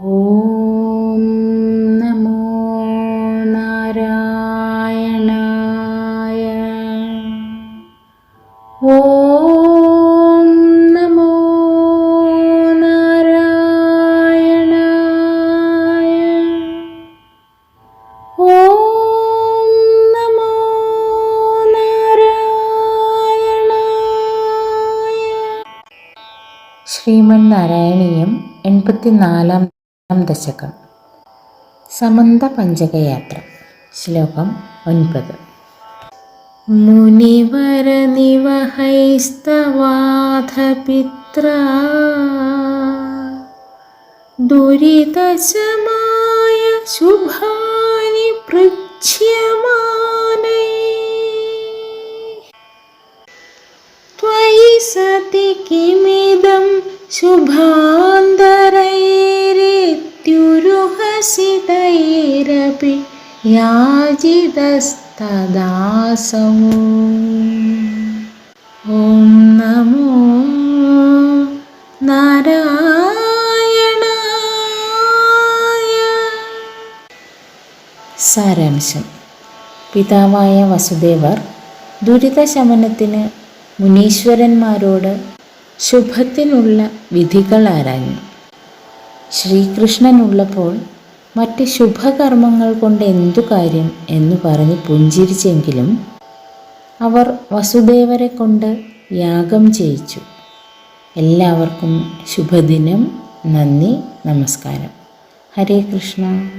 ഓം നമോ നാരായണായ. ഓം നമോ നാരായണായ. ഓം നമോ നാരായണായ. ശ്രീമൻ നാരായണീയം എൺപത്തിനാലാം ഒന്നാം ദശകം സമന്ത പഞ്ചകയാത്ര ശ്ലോകം ഒൻപത്. മുനിവര മുനിവരനിവഹൈസ്തവാധപിത്ര. ദുരിതശമായ ശുഭാനി പൃച്ഛ്യമാന ത്വയി സതി കിമിതം ശുഭാ शुभान्तरैरित्युरुहसितैरपि याजितस्तदासौ ॐ नमो നാരായണായ സാരാംശം പിതാവായ വസുദേവർ ദുരിതശമനത്തിന് മുനീശ്വരന്മാരോട് ശുഭത്തിനുള്ള വിധികൾ ആരാഞ്ഞു ശ്രീകൃഷ്ണനുള്ളപ്പോൾ മറ്റ് ശുഭകർമ്മങ്ങൾ കൊണ്ട് എന്തു കാര്യം എന്ന് പറഞ്ഞ് പുഞ്ചിരിച്ചെങ്കിലും അവർ വസുദേവരെ കൊണ്ട് യാഗം ചെയ്യിച്ചു. എല്ലാവർക്കും ശുഭദിനം. നന്ദി. നമസ്കാരം. ഹരേ കൃഷ്ണ.